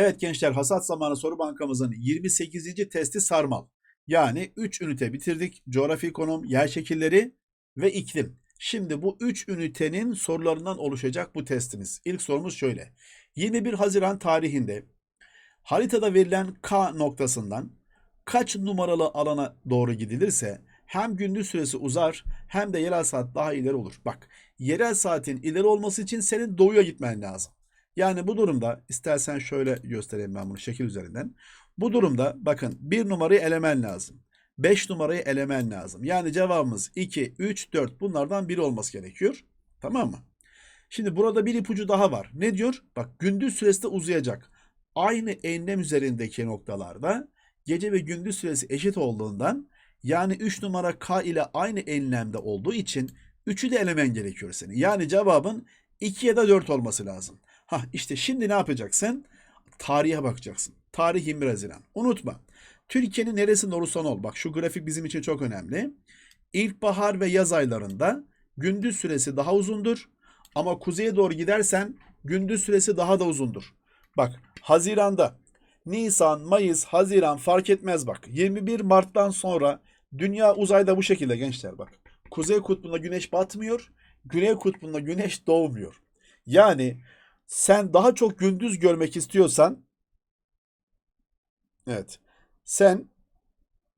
Evet gençler hasat zamanı soru bankamızın 28. testi sarmal. Yani 3 ünite bitirdik. Coğrafi konum, yer şekilleri ve iklim. Şimdi bu 3 ünitenin sorularından oluşacak bu testimiz. İlk sorumuz şöyle. 21 Haziran tarihinde haritada verilen K noktasından kaç numaralı alana doğru gidilirse hem gündüz süresi uzar hem de yerel saat daha ileri olur. Bak yerel saatin ileri olması için senin doğuya gitmen lazım. Yani bu durumda istersen şöyle göstereyim ben bunu şekil üzerinden. Bu durumda bakın bir numarayı elemen lazım. 5 numarayı elemen lazım. Yani cevabımız 2, 3, 4 bunlardan biri olması gerekiyor. Tamam mı? Şimdi burada bir ipucu daha var. Ne diyor? Bak gündüz süresi de uzayacak. Aynı enlem üzerindeki noktalarda gece ve gündüz süresi eşit olduğundan yani 3 numara K ile aynı enlemde olduğu için 3'ü de elemen gerekiyor senin. Yani cevabın 2 ya da 4 olması lazım. Ha işte şimdi ne yapacaksın? Tarihe bakacaksın. Tarih 21 Haziran. Unutma. Türkiye'nin neresinde olursan ol. Bak şu grafik bizim için çok önemli. İlkbahar ve yaz aylarında gündüz süresi daha uzundur. Ama kuzeye doğru gidersen gündüz süresi daha da uzundur. Bak Haziran'da Nisan, Mayıs, Haziran fark etmez bak. 21 Mart'tan sonra dünya uzayda bu şekilde gençler bak. Kuzey kutbunda güneş batmıyor. Güney kutbunda güneş doğmuyor. Yani sen daha çok gündüz görmek istiyorsan evet sen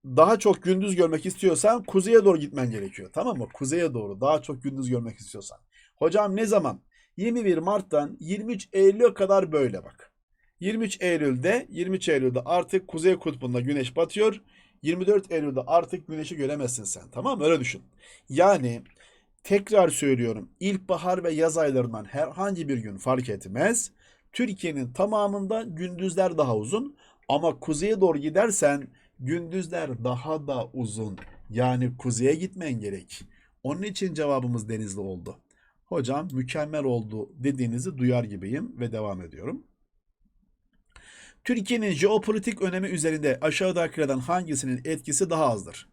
daha çok gündüz görmek istiyorsan kuzeye doğru gitmen gerekiyor. Tamam mı? Kuzeye doğru daha çok gündüz görmek istiyorsan. Hocam ne zaman? 21 Mart'tan 23 Eylül'e kadar böyle bak. 23 Eylül'de 23 Eylül'de artık kuzey kutbunda güneş batıyor. 24 Eylül'de artık güneşi göremezsin sen. Tamam mı? Öyle düşün. Yani tekrar söylüyorum. İlkbahar ve yaz aylarından herhangi bir gün fark etmez. Türkiye'nin tamamında gündüzler daha uzun ama kuzeye doğru gidersen gündüzler daha da uzun. Yani kuzeye gitmen gerek. Onun için cevabımız Denizli oldu. Hocam mükemmel oldu dediğinizi duyar gibiyim ve devam ediyorum. Türkiye'nin jeopolitik önemi üzerinde aşağıdakilerden hangisinin etkisi daha azdır?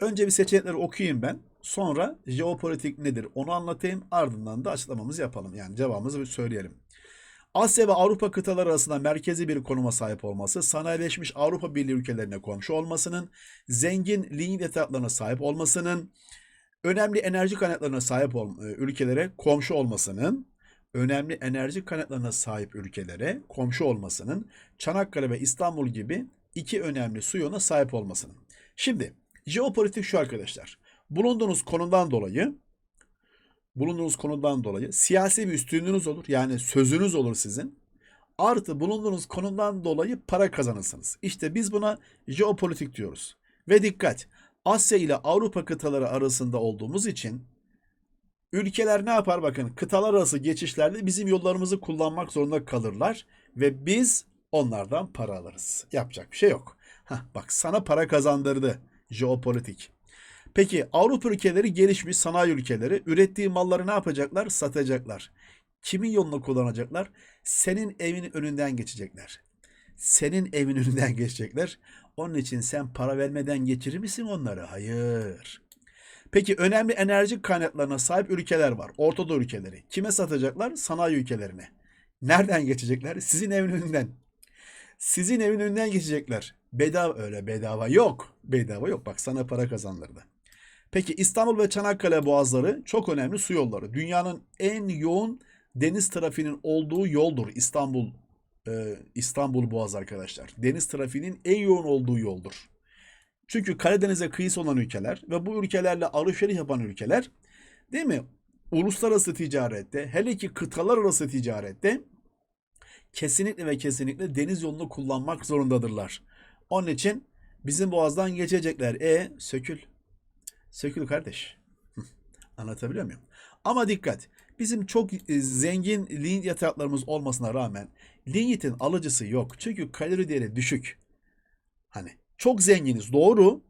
Önce bir seçenekleri okuyayım ben. Sonra jeopolitik nedir onu anlatayım. Ardından da açıklamamızı yapalım. Yani cevabımızı söyleyelim. Asya ve Avrupa kıtaları arasında merkezi bir konuma sahip olması, sanayileşmiş Avrupa Birliği ülkelerine komşu olmasının, zengin linyit etraflarına sahip olmasının, önemli enerji kaynaklarına sahip ol, ülkelere komşu olmasının, önemli enerji kaynaklarına sahip ülkelere komşu olmasının, Çanakkale ve İstanbul gibi iki önemli su yoluna sahip olmasının. Şimdi jeopolitik şu arkadaşlar. Bulunduğunuz konumdan dolayı bulunduğunuz konudan dolayı siyasi bir üstünlüğünüz olur. Yani sözünüz olur sizin. Artı bulunduğunuz konumdan dolayı para kazanırsınız. İşte biz buna jeopolitik diyoruz. Ve dikkat Asya ile Avrupa kıtaları arasında olduğumuz için ülkeler ne yapar bakın kıtalar arası geçişlerde bizim yollarımızı kullanmak zorunda kalırlar ve biz onlardan para alırız. Yapacak bir şey yok. Heh, bak sana para kazandırdı jeopolitik. Peki Avrupa ülkeleri gelişmiş sanayi ülkeleri ürettiği malları ne yapacaklar? Satacaklar. Kimin yolunu kullanacaklar? Senin evinin önünden geçecekler. Senin evin önünden geçecekler. Onun için sen para vermeden geçirir misin onları? Hayır. Peki önemli enerji kaynaklarına sahip ülkeler var. Orta Doğu ülkeleri. Kime satacaklar? Sanayi ülkelerine. Nereden geçecekler? Sizin evin önünden. Sizin evin önünden geçecekler. Bedava öyle bedava yok. Bedava yok. Bak sana para kazandırdı. Peki İstanbul ve Çanakkale boğazları çok önemli su yolları. Dünyanın en yoğun deniz trafiğinin olduğu yoldur İstanbul e, İstanbul Boğazı arkadaşlar. Deniz trafiğinin en yoğun olduğu yoldur. Çünkü Karadeniz'e kıyısı olan ülkeler ve bu ülkelerle alışveriş yapan ülkeler değil mi? Uluslararası ticarette hele ki kıtalar arası ticarette kesinlikle ve kesinlikle deniz yolunu kullanmak zorundadırlar. Onun için bizim boğazdan geçecekler. E sökül. Sökül kardeş. Anlatabiliyor muyum? Ama dikkat. Bizim çok e, zengin linyit yatırımlarımız olmasına rağmen linyitin alıcısı yok. Çünkü kalori değeri düşük. Hani çok zenginiz doğru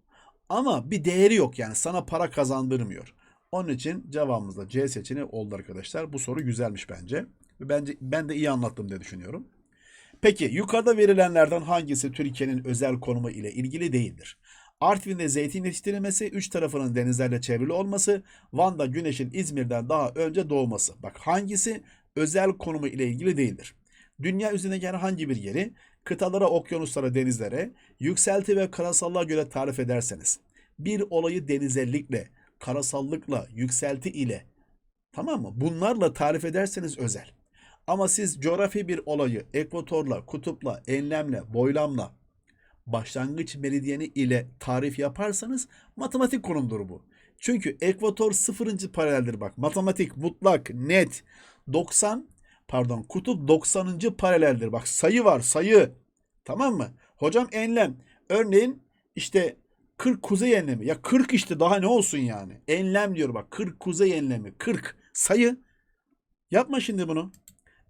ama bir değeri yok yani sana para kazandırmıyor. Onun için cevabımız da C seçeneği oldu arkadaşlar. Bu soru güzelmiş bence. Bence ben de iyi anlattım diye düşünüyorum. Peki yukarıda verilenlerden hangisi Türkiye'nin özel konumu ile ilgili değildir? Artvin'de zeytin yetiştirilmesi, üç tarafının denizlerle çevrili olması, Van'da güneşin İzmir'den daha önce doğması. Bak hangisi özel konumu ile ilgili değildir? Dünya üzerindeki herhangi bir yeri kıtalara, okyanuslara, denizlere, yükselti ve karasallığa göre tarif ederseniz, bir olayı denizellikle, karasallıkla, yükselti ile, tamam mı? Bunlarla tarif ederseniz özel. Ama siz coğrafi bir olayı ekvatorla, kutupla, enlemle, boylamla, başlangıç meridyeni ile tarif yaparsanız matematik konumdur bu. Çünkü ekvator sıfırıncı paraleldir bak. Matematik mutlak, net. 90 pardon kutup 90. paraleldir. Bak sayı var sayı. Tamam mı? Hocam enlem. Örneğin işte 40 kuzey enlemi. Ya 40 işte daha ne olsun yani. Enlem diyor bak 40 kuzey enlemi. 40 sayı. Yapma şimdi bunu.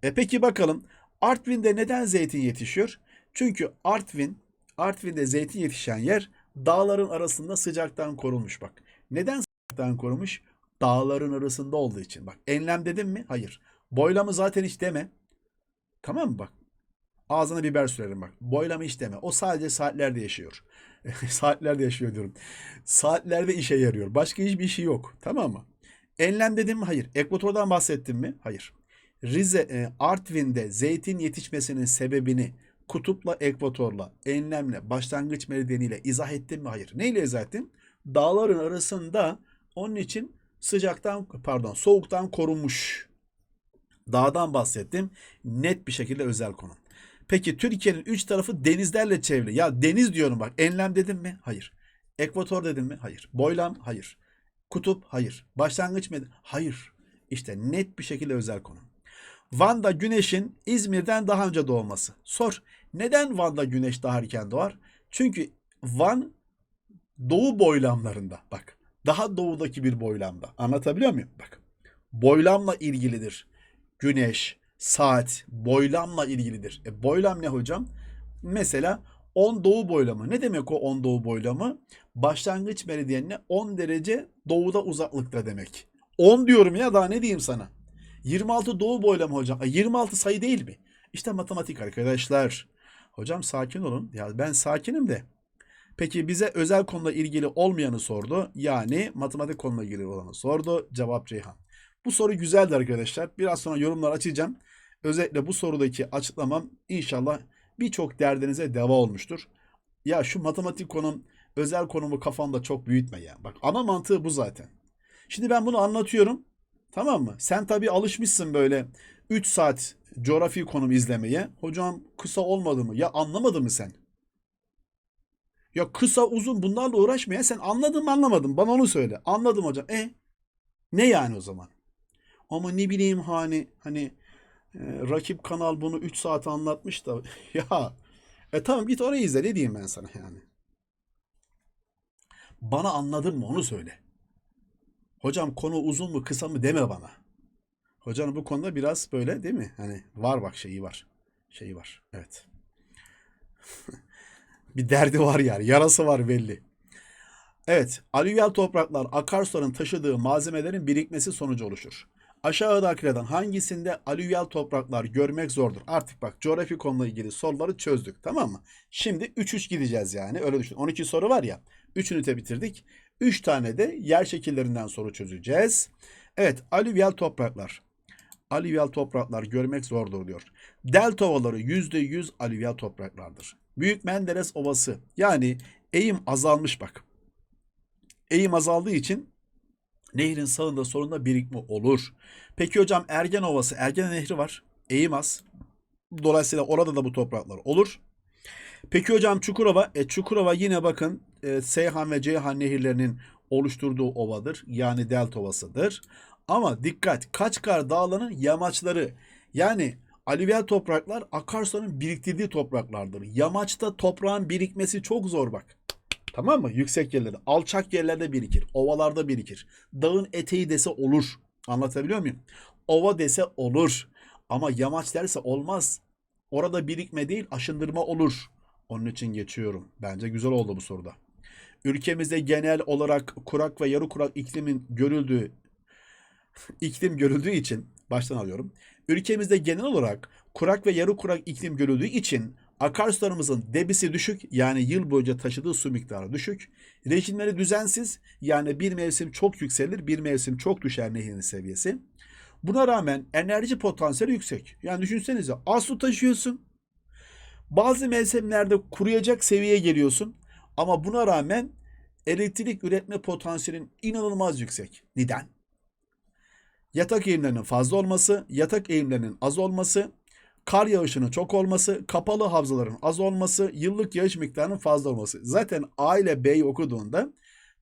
E peki bakalım Artvin'de neden zeytin yetişiyor? Çünkü Artvin, Artvin'de zeytin yetişen yer dağların arasında sıcaktan korunmuş bak. Neden sıcaktan korunmuş? Dağların arasında olduğu için. Bak enlem dedim mi? Hayır. Boylamı zaten hiç deme. Tamam mı bak? Ağzına biber sürerim bak. Boylamı hiç deme. O sadece saatlerde yaşıyor. saatlerde yaşıyor diyorum. Saatlerde işe yarıyor. Başka hiçbir işi yok. Tamam mı? Enlem dedim mi? Hayır. Ekvatordan bahsettim mi? Hayır. Rize, e, Artvin'de zeytin yetişmesinin sebebini kutupla, ekvatorla, enlemle, başlangıç meridyeniyle izah ettim mi? Hayır. Neyle izah ettim? Dağların arasında onun için sıcaktan, pardon, soğuktan korunmuş. Dağdan bahsettim. Net bir şekilde özel konu. Peki Türkiye'nin üç tarafı denizlerle çevrili. Ya deniz diyorum bak. Enlem dedim mi? Hayır. Ekvator dedim mi? Hayır. Boylam? Hayır. Kutup? Hayır. Başlangıç mı? Hayır. İşte net bir şekilde özel konu. Van'da güneşin İzmir'den daha önce doğması. Sor. Neden Van'da güneş daha erken doğar? Çünkü Van doğu boylamlarında. Bak. Daha doğudaki bir boylamda. Anlatabiliyor muyum? Bak. Boylamla ilgilidir. Güneş, saat, boylamla ilgilidir. E, boylam ne hocam? Mesela 10 doğu boylamı. Ne demek o 10 doğu boylamı? Başlangıç meridyenine 10 derece doğuda uzaklıkta demek. 10 diyorum ya daha ne diyeyim sana? 26 doğu boylamı hocam. E, 26 sayı değil mi? İşte matematik arkadaşlar. Hocam sakin olun. Ya ben sakinim de. Peki bize özel konuda ilgili olmayanı sordu. Yani matematik konuyla ilgili olanı sordu. Cevap Ceyhan. Bu soru güzeldi arkadaşlar. Biraz sonra yorumlar açacağım. Özellikle bu sorudaki açıklamam inşallah birçok derdinize deva olmuştur. Ya şu matematik konum, özel konumu kafanda çok büyütme ya. Bak ana mantığı bu zaten. Şimdi ben bunu anlatıyorum. Tamam mı? Sen tabii alışmışsın böyle 3 saat coğrafi konum izlemeye. Hocam kısa olmadı mı? Ya anlamadın mı sen? Ya kısa uzun bunlarla uğraşma ya. Sen anladın mı anlamadın? Bana onu söyle. Anladım hocam. E ne yani o zaman? Ama ne bileyim hani hani e, rakip kanal bunu 3 saat anlatmış da ya e tamam git orayı izle ne diyeyim ben sana yani. Bana anladın mı onu söyle. Hocam konu uzun mu kısa mı deme bana. Hocanın bu konuda biraz böyle değil mi? Hani var bak şeyi var. Şeyi var. Evet. bir derdi var yani. Yarası var belli. Evet, alüvyal topraklar akarsuların taşıdığı malzemelerin birikmesi sonucu oluşur. Aşağıdakilerden hangisinde alüvyal topraklar görmek zordur? Artık bak coğrafi konuyla ilgili soruları çözdük tamam mı? Şimdi 3-3 gideceğiz yani öyle düşün. 12 soru var ya 3 ünite bitirdik. 3 tane de yer şekillerinden soru çözeceğiz. Evet alüvyal topraklar. Alüvyal topraklar görmek zordur diyor. Delta ovaları %100 alüvyal topraklardır. Büyük Menderes Ovası yani eğim azalmış bak. Eğim azaldığı için nehrin sağında solunda birikme olur. Peki hocam Ergen Ovası, Ergen Nehri var. Eğim az. Dolayısıyla orada da bu topraklar olur. Peki hocam Çukurova, e, Çukurova yine bakın e, Seyhan ve Ceyhan nehirlerinin oluşturduğu ovadır. Yani delta ovasıdır. Ama dikkat Kaçkar Dağları'nın yamaçları yani alüvyal topraklar akarsuların biriktirdiği topraklardır. Yamaçta toprağın birikmesi çok zor bak. Tamam mı? Yüksek yerlerde. Alçak yerlerde birikir. Ovalarda birikir. Dağın eteği dese olur. Anlatabiliyor muyum? Ova dese olur. Ama yamaç derse olmaz. Orada birikme değil aşındırma olur. Onun için geçiyorum. Bence güzel oldu bu soruda. Ülkemizde genel olarak kurak ve yarı kurak iklimin görüldüğü iklim görüldüğü için baştan alıyorum. Ülkemizde genel olarak kurak ve yarı kurak iklim görüldüğü için akarsularımızın debisi düşük yani yıl boyunca taşıdığı su miktarı düşük. Rejimleri düzensiz yani bir mevsim çok yükselir bir mevsim çok düşer nehrin seviyesi. Buna rağmen enerji potansiyeli yüksek. Yani düşünsenize az su taşıyorsun. Bazı mevsimlerde kuruyacak seviyeye geliyorsun. Ama buna rağmen elektrik üretme potansiyelin inanılmaz yüksek. Neden? Yatak eğimlerinin fazla olması, yatak eğimlerinin az olması, kar yağışının çok olması, kapalı havzaların az olması, yıllık yağış miktarının fazla olması. Zaten A ile B'yi okuduğunda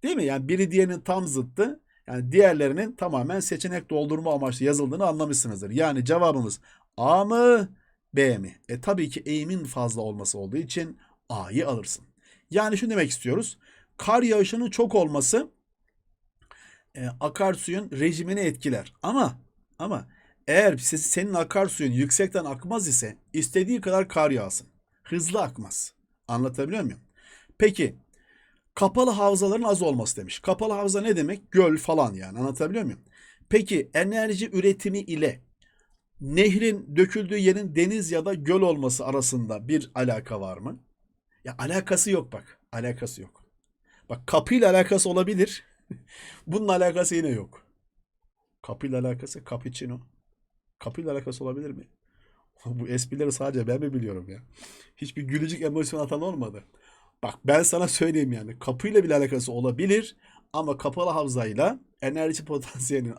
değil mi? Yani biri diğerinin tam zıttı. Yani diğerlerinin tamamen seçenek doldurma amaçlı yazıldığını anlamışsınızdır. Yani cevabımız A mı B mi? E tabii ki eğimin fazla olması olduğu için A'yı alırsın. Yani şunu demek istiyoruz. Kar yağışının çok olması e, akarsuyun rejimini etkiler. Ama ama eğer senin akarsuyun yüksekten akmaz ise istediği kadar kar yağsın. Hızlı akmaz. Anlatabiliyor muyum? Peki kapalı havzaların az olması demiş. Kapalı havza ne demek? Göl falan yani anlatabiliyor muyum? Peki enerji üretimi ile nehrin döküldüğü yerin deniz ya da göl olması arasında bir alaka var mı? Ya alakası yok bak. Alakası yok. Bak kapıyla alakası olabilir. Bunun alakası yine yok. Kapıyla alakası cappuccino. Kapıyla alakası olabilir mi? Bu esprileri sadece ben mi biliyorum ya? Hiçbir gülücük emosyon atan olmadı. Bak ben sana söyleyeyim yani kapıyla bile alakası olabilir ama kapalı havzayla enerji potansiyelinin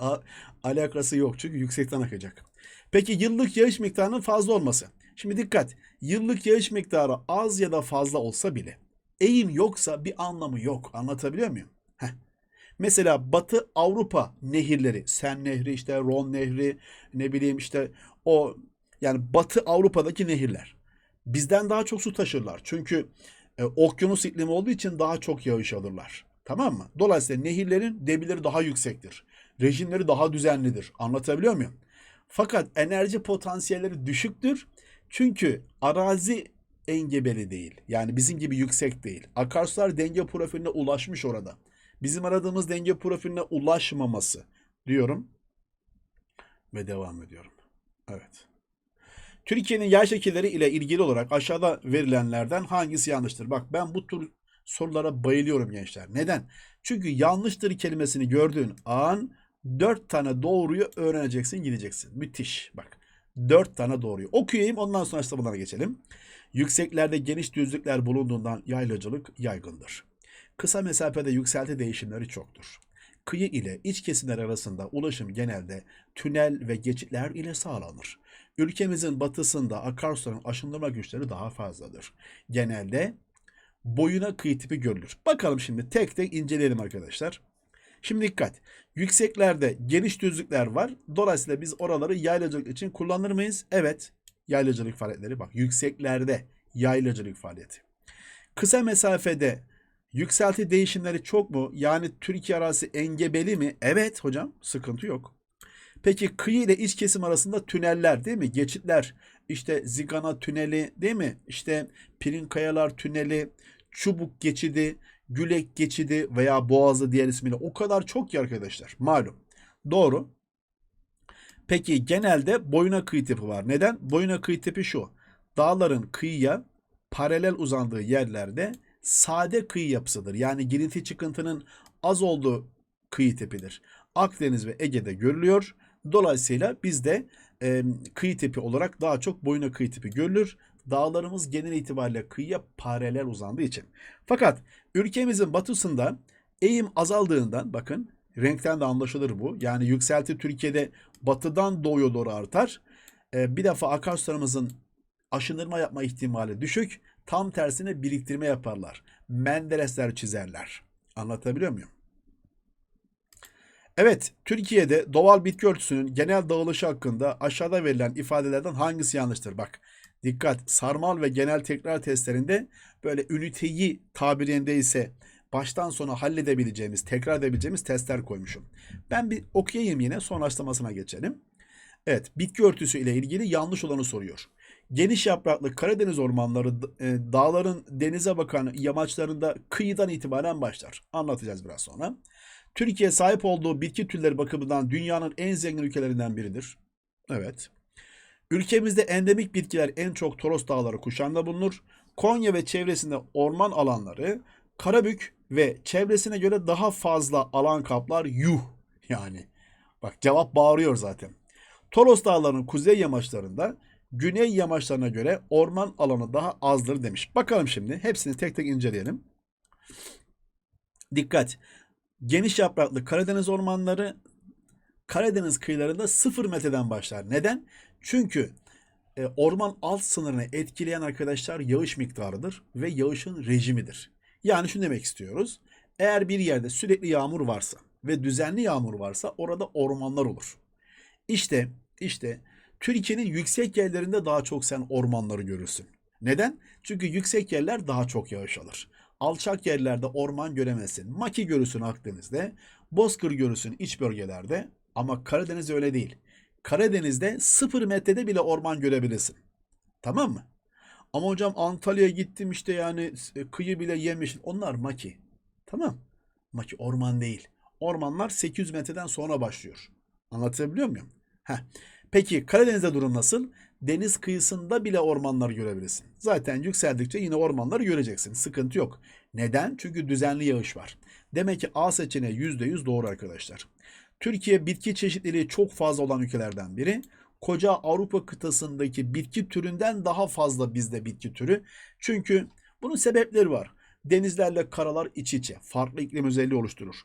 alakası yok çünkü yüksekten akacak. Peki yıllık yağış miktarının fazla olması. Şimdi dikkat. Yıllık yağış miktarı az ya da fazla olsa bile eğim yoksa bir anlamı yok. Anlatabiliyor muyum? Mesela Batı Avrupa nehirleri, Sen Nehri, işte Ron Nehri, ne bileyim işte o yani Batı Avrupa'daki nehirler bizden daha çok su taşırlar. Çünkü e, okyanus iklimi olduğu için daha çok yağış alırlar. Tamam mı? Dolayısıyla nehirlerin debileri daha yüksektir. Rejimleri daha düzenlidir. Anlatabiliyor muyum? Fakat enerji potansiyelleri düşüktür. Çünkü arazi engebeli değil. Yani bizim gibi yüksek değil. Akarsular denge profiline ulaşmış orada. Bizim aradığımız denge profiline ulaşmaması diyorum. Ve devam ediyorum. Evet. Türkiye'nin yer şekilleri ile ilgili olarak aşağıda verilenlerden hangisi yanlıştır? Bak ben bu tür sorulara bayılıyorum gençler. Neden? Çünkü yanlıştır kelimesini gördüğün an dört tane doğruyu öğreneceksin gideceksin. Müthiş. Bak dört tane doğruyu. Okuyayım ondan sonra açıklamalara geçelim. Yükseklerde geniş düzlükler bulunduğundan yaylacılık yaygındır. Kısa mesafede yükselti değişimleri çoktur. Kıyı ile iç kesimler arasında ulaşım genelde tünel ve geçitler ile sağlanır. Ülkemizin batısında akarsuların aşındırma güçleri daha fazladır. Genelde boyuna kıyı tipi görülür. Bakalım şimdi tek tek inceleyelim arkadaşlar. Şimdi dikkat. Yükseklerde geniş düzlükler var. Dolayısıyla biz oraları yaylacılık için kullanır mıyız? Evet. Yaylacılık faaliyetleri bak. Yükseklerde yaylacılık faaliyeti. Kısa mesafede yükselti değişimleri çok mu? Yani Türkiye arazisi engebeli mi? Evet hocam. Sıkıntı yok. Peki kıyı ile iç kesim arasında tüneller değil mi? Geçitler. İşte Zigana tüneli değil mi? İşte Pirinkayalar tüneli, Çubuk geçidi, Gülek geçidi veya Boğazı diğer ismiyle o kadar çok ki arkadaşlar. Malum. Doğru. Peki genelde boyuna kıyı tipi var. Neden? Boyuna kıyı tipi şu. Dağların kıyıya paralel uzandığı yerlerde sade kıyı yapısıdır. Yani girinti çıkıntının az olduğu kıyı tipidir. Akdeniz ve Ege'de görülüyor. Dolayısıyla bizde e, kıyı tipi olarak daha çok boyuna kıyı tipi görülür. Dağlarımız genel itibariyle kıyıya paralel uzandığı için. Fakat ülkemizin batısında eğim azaldığından bakın renkten de anlaşılır bu. Yani yükselti Türkiye'de batıdan doğuya doğru artar. E, bir defa akarsularımızın aşınırma yapma ihtimali düşük. Tam tersine biriktirme yaparlar. Menderesler çizerler. Anlatabiliyor muyum? Evet, Türkiye'de doğal bitki örtüsünün genel dağılışı hakkında aşağıda verilen ifadelerden hangisi yanlıştır? Bak, dikkat, sarmal ve genel tekrar testlerinde böyle üniteyi tabirinde ise baştan sona halledebileceğimiz, tekrar edebileceğimiz testler koymuşum. Ben bir okuyayım yine, son açıklamasına geçelim. Evet, bitki örtüsü ile ilgili yanlış olanı soruyor. Geniş yapraklı Karadeniz ormanları e, dağların denize bakan yamaçlarında kıyıdan itibaren başlar. Anlatacağız biraz sonra. Türkiye sahip olduğu bitki türleri bakımından dünyanın en zengin ülkelerinden biridir. Evet. Ülkemizde endemik bitkiler en çok Toros Dağları kuşağında bulunur. Konya ve çevresinde orman alanları Karabük ve çevresine göre daha fazla alan kaplar yuh yani. Bak cevap bağırıyor zaten. Toros Dağları'nın kuzey yamaçlarında güney yamaçlarına göre orman alanı daha azdır demiş. Bakalım şimdi hepsini tek tek inceleyelim. Dikkat! Geniş yapraklı Karadeniz ormanları Karadeniz kıyılarında 0 metreden başlar. Neden? Çünkü e, orman alt sınırını etkileyen arkadaşlar yağış miktarıdır ve yağışın rejimidir. Yani şunu demek istiyoruz. Eğer bir yerde sürekli yağmur varsa ve düzenli yağmur varsa orada ormanlar olur. İşte işte Türkiye'nin yüksek yerlerinde daha çok sen ormanları görürsün. Neden? Çünkü yüksek yerler daha çok yağış alır. Alçak yerlerde orman göremezsin. Maki görürsün Akdeniz'de, Bozkır görürsün iç bölgelerde ama Karadeniz öyle değil. Karadeniz'de sıfır metrede bile orman görebilirsin. Tamam mı? Ama hocam Antalya'ya gittim işte yani e, kıyı bile yemişim. Onlar maki. Tamam. Maki orman değil. Ormanlar 800 metreden sonra başlıyor. Anlatabiliyor muyum? Heh. Peki Karadeniz'de durum nasıl? Deniz kıyısında bile ormanları görebilirsin. Zaten yükseldikçe yine ormanları göreceksin. Sıkıntı yok. Neden? Çünkü düzenli yağış var. Demek ki A seçeneği %100 doğru arkadaşlar. Türkiye bitki çeşitliliği çok fazla olan ülkelerden biri. Koca Avrupa kıtasındaki bitki türünden daha fazla bizde bitki türü. Çünkü bunun sebepleri var. Denizlerle karalar iç içe. Farklı iklim özelliği oluşturur.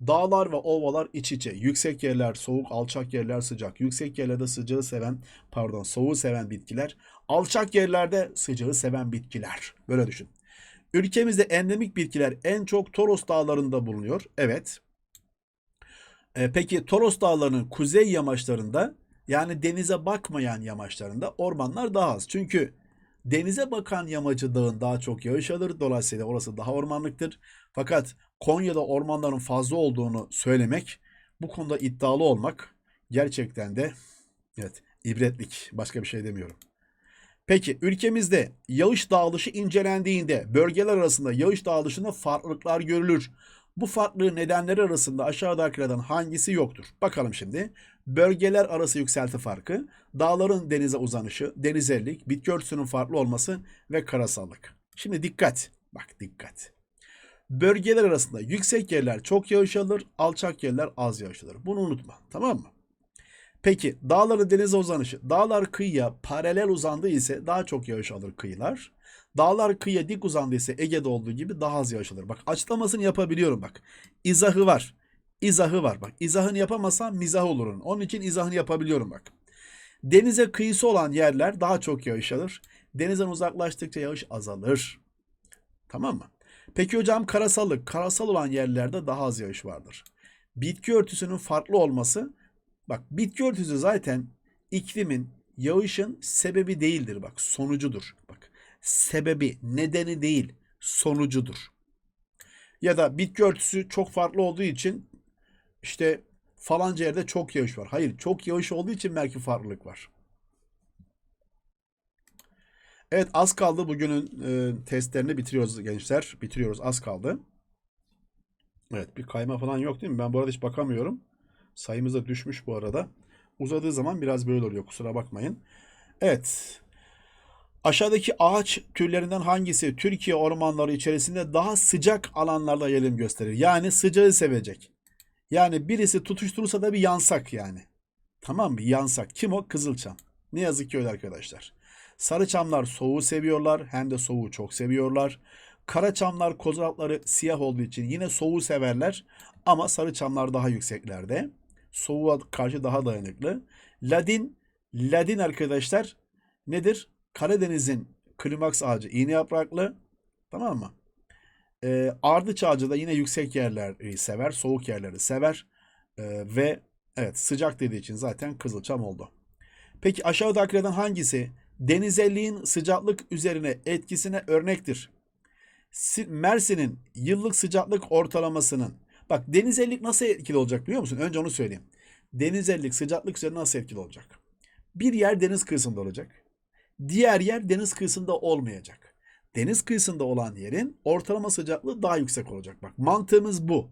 Dağlar ve ovalar iç içe. Yüksek yerler soğuk, alçak yerler sıcak. Yüksek yerlerde sıcağı seven, pardon soğuğu seven bitkiler. Alçak yerlerde sıcağı seven bitkiler. Böyle düşün. Ülkemizde endemik bitkiler en çok Toros dağlarında bulunuyor. Evet. E, peki Toros dağlarının kuzey yamaçlarında yani denize bakmayan yamaçlarında ormanlar daha az. Çünkü denize bakan yamacı dağın daha çok yağış alır. Dolayısıyla orası daha ormanlıktır. Fakat Konya'da ormanların fazla olduğunu söylemek, bu konuda iddialı olmak gerçekten de evet ibretlik. Başka bir şey demiyorum. Peki ülkemizde yağış dağılışı incelendiğinde bölgeler arasında yağış dağılışında farklılıklar görülür. Bu farklı nedenleri arasında aşağıdakilerden hangisi yoktur? Bakalım şimdi. Bölgeler arası yükselti farkı, dağların denize uzanışı, denizellik, bitki örtüsünün farklı olması ve karasallık. Şimdi dikkat. Bak dikkat. Bölgeler arasında yüksek yerler çok yağış alır, alçak yerler az yağış alır. Bunu unutma. Tamam mı? Peki dağların denize uzanışı. Dağlar kıyıya paralel uzandığı ise daha çok yağış alır kıyılar. Dağlar kıyıya dik uzandıysa Ege'de olduğu gibi daha az yağış alır. Bak açıklamasını yapabiliyorum bak. İzahı var. İzahı var bak. İzahını yapamazsam mizah olur onun. Onun için izahını yapabiliyorum bak. Denize kıyısı olan yerler daha çok yağış alır. Denizden uzaklaştıkça yağış azalır. Tamam mı? Peki hocam karasallık. Karasal olan yerlerde daha az yağış vardır. Bitki örtüsünün farklı olması. Bak bitki örtüsü zaten iklimin, yağışın sebebi değildir. Bak sonucudur. Bak sebebi, nedeni değil, sonucudur. Ya da bitki örtüsü çok farklı olduğu için işte falanca yerde çok yağış var. Hayır, çok yağış olduğu için belki farklılık var. Evet az kaldı bugünün e, testlerini bitiriyoruz gençler. Bitiriyoruz az kaldı. Evet bir kayma falan yok değil mi? Ben bu arada hiç bakamıyorum. Sayımız da düşmüş bu arada. Uzadığı zaman biraz böyle oluyor kusura bakmayın. Evet. Aşağıdaki ağaç türlerinden hangisi Türkiye ormanları içerisinde daha sıcak alanlarda yerim gösterir? Yani sıcağı sevecek. Yani birisi tutuşturursa da bir yansak yani. Tamam mı? Yansak. Kim o? Kızılçam. Ne yazık ki öyle arkadaşlar. Sarıçamlar soğuğu seviyorlar. Hem de soğuğu çok seviyorlar. Karaçamlar kozalakları siyah olduğu için yine soğuğu severler. Ama sarıçamlar daha yükseklerde. Soğuğa karşı daha dayanıklı. Ladin, ladin arkadaşlar nedir? Karadeniz'in klimaks ağacı iğne yapraklı. Tamam mı? E, ardıç ağacı da yine yüksek yerleri sever. Soğuk yerleri sever. E, ve evet sıcak dediği için zaten kızılçam oldu. Peki aşağıdakilerden hangisi denizelliğin sıcaklık üzerine etkisine örnektir? Mersin'in yıllık sıcaklık ortalamasının bak denizellik nasıl etkili olacak biliyor musun? Önce onu söyleyeyim. Denizellik sıcaklık üzerine nasıl etkili olacak? Bir yer deniz kıyısında olacak. Diğer yer deniz kıyısında olmayacak. Deniz kıyısında olan yerin ortalama sıcaklığı daha yüksek olacak. Bak mantığımız bu.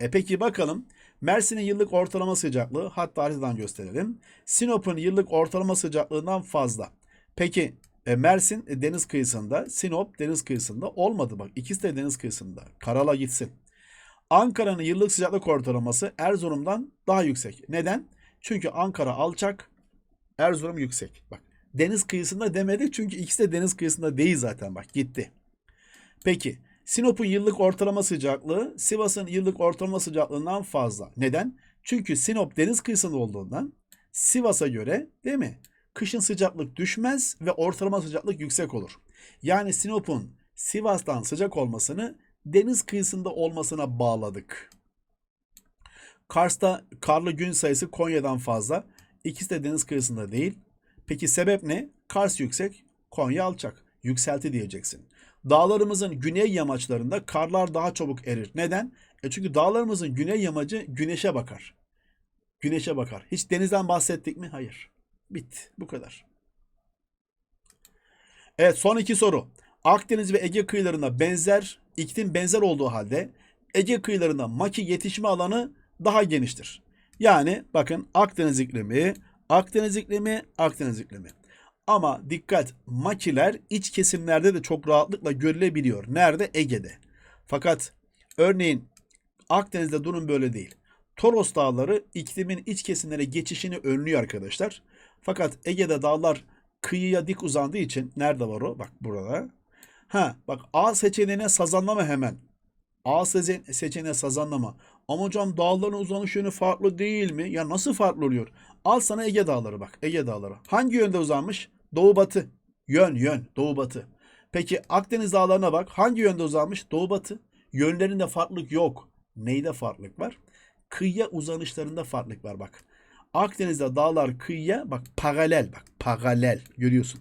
E peki bakalım Mersin'in yıllık ortalama sıcaklığı hatta haritadan gösterelim. Sinop'un yıllık ortalama sıcaklığından fazla. Peki e, Mersin e, deniz kıyısında, Sinop deniz kıyısında olmadı bak. İkisi de deniz kıyısında. Karala gitsin. Ankara'nın yıllık sıcaklık ortalaması Erzurum'dan daha yüksek. Neden? Çünkü Ankara alçak, Erzurum yüksek. Bak deniz kıyısında demedik çünkü ikisi de deniz kıyısında değil zaten bak gitti. Peki Sinop'un yıllık ortalama sıcaklığı Sivas'ın yıllık ortalama sıcaklığından fazla. Neden? Çünkü Sinop deniz kıyısında olduğundan Sivas'a göre değil mi? Kışın sıcaklık düşmez ve ortalama sıcaklık yüksek olur. Yani Sinop'un Sivas'tan sıcak olmasını deniz kıyısında olmasına bağladık. Kars'ta karlı gün sayısı Konya'dan fazla. İkisi de deniz kıyısında değil. Peki sebep ne? Kars yüksek, Konya alçak. Yükselti diyeceksin. Dağlarımızın güney yamaçlarında karlar daha çabuk erir. Neden? E çünkü dağlarımızın güney yamacı güneşe bakar. Güneşe bakar. Hiç denizden bahsettik mi? Hayır. Bitti. Bu kadar. Evet son iki soru. Akdeniz ve Ege kıyılarında benzer, iklim benzer olduğu halde Ege kıyılarında maki yetişme alanı daha geniştir. Yani bakın Akdeniz iklimi, Akdeniz iklimi, Akdeniz iklimi. Ama dikkat makiler iç kesimlerde de çok rahatlıkla görülebiliyor. Nerede? Ege'de. Fakat örneğin Akdeniz'de durum böyle değil. Toros dağları iklimin iç kesimlere geçişini önlüyor arkadaşlar. Fakat Ege'de dağlar kıyıya dik uzandığı için nerede var o? Bak burada. Ha bak A seçeneğine sazanlama hemen. A seçe- seçeneğine sazanlama. Ama hocam dağların uzanış yönü farklı değil mi? Ya nasıl farklı oluyor? Al sana Ege dağları bak. Ege dağları. Hangi yönde uzanmış? Doğu batı. Yön yön. Doğu batı. Peki Akdeniz dağlarına bak. Hangi yönde uzanmış? Doğu batı. Yönlerinde farklılık yok. Neyde farklılık var? Kıyıya uzanışlarında farklılık var bak. Akdeniz'de dağlar kıyıya bak paralel bak paralel görüyorsun.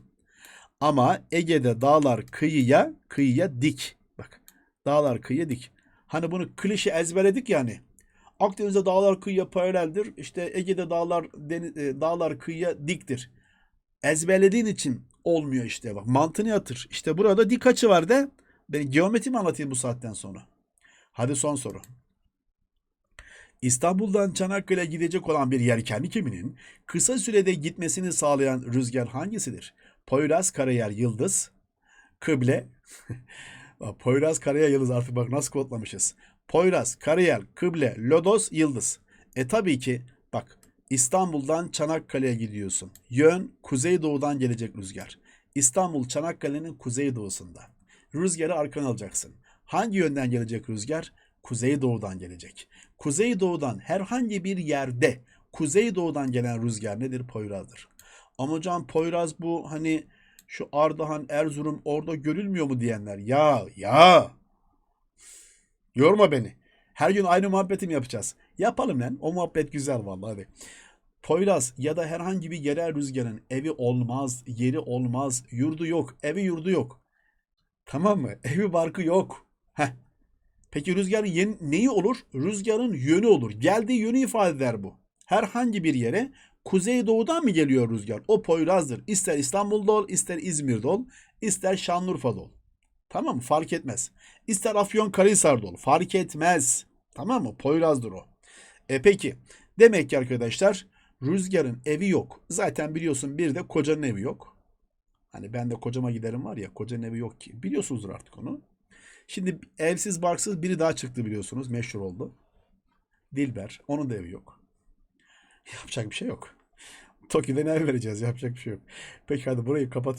Ama Ege'de dağlar kıyıya kıyıya dik. Bak dağlar kıyıya dik. Hani bunu klişe ezberledik yani. Akdeniz'de dağlar kıyıya paraleldir. İşte Ege'de dağlar deniz, e, dağlar kıyıya diktir. Ezberlediğin için olmuyor işte bak. Mantığını yatır. İşte burada dik açı var de. Ben geometri mi anlatayım bu saatten sonra? Hadi son soru. İstanbul'dan Çanakkale'ye gidecek olan bir yelkenli geminin kısa sürede gitmesini sağlayan rüzgar hangisidir? Poyraz, Karayel, Yıldız, Kıble. Poyraz, Karayel, Yıldız artık bak nasıl kodlamışız. Poyraz, Karayel, Kıble, Lodos, Yıldız. E tabii ki bak İstanbul'dan Çanakkale'ye gidiyorsun. Yön kuzeydoğudan gelecek rüzgar. İstanbul Çanakkale'nin kuzeydoğusunda. Rüzgarı arkana alacaksın. Hangi yönden gelecek rüzgar? Kuzeydoğudan gelecek. Kuzeydoğudan herhangi bir yerde kuzeydoğudan gelen rüzgar nedir? Poyraz'dır. Ama hocam Poyraz bu hani şu Ardahan, Erzurum orada görülmüyor mu diyenler. Ya ya. Yorma beni. Her gün aynı muhabbeti mi yapacağız? Yapalım lan. O muhabbet güzel vallahi hadi. Poyraz ya da herhangi bir yerel rüzgarın evi olmaz, yeri olmaz, yurdu yok, evi yurdu yok. Tamam mı? Evi barkı yok. Heh. Peki rüzgarın yeni, neyi olur? Rüzgarın yönü olur. Geldiği yönü ifade eder bu. Herhangi bir yere kuzeydoğudan mı geliyor rüzgar? O Poyraz'dır. İster İstanbul'da ol, ister İzmir'de ol, ister Şanlıurfa'da ol. Tamam mı? Fark etmez. İster Afyonkarahisar'da ol. Fark etmez. Tamam mı? Poyraz'dır o. E peki. Demek ki arkadaşlar rüzgarın evi yok. Zaten biliyorsun bir de kocanın evi yok. Hani ben de kocama giderim var ya kocanın evi yok ki. Biliyorsunuzdur artık onu. Şimdi evsiz barksız biri daha çıktı biliyorsunuz. Meşhur oldu. Dilber. Onun da evi yok. Yapacak bir şey yok. Toki'den ev vereceğiz. Yapacak bir şey yok. Peki hadi burayı kapat.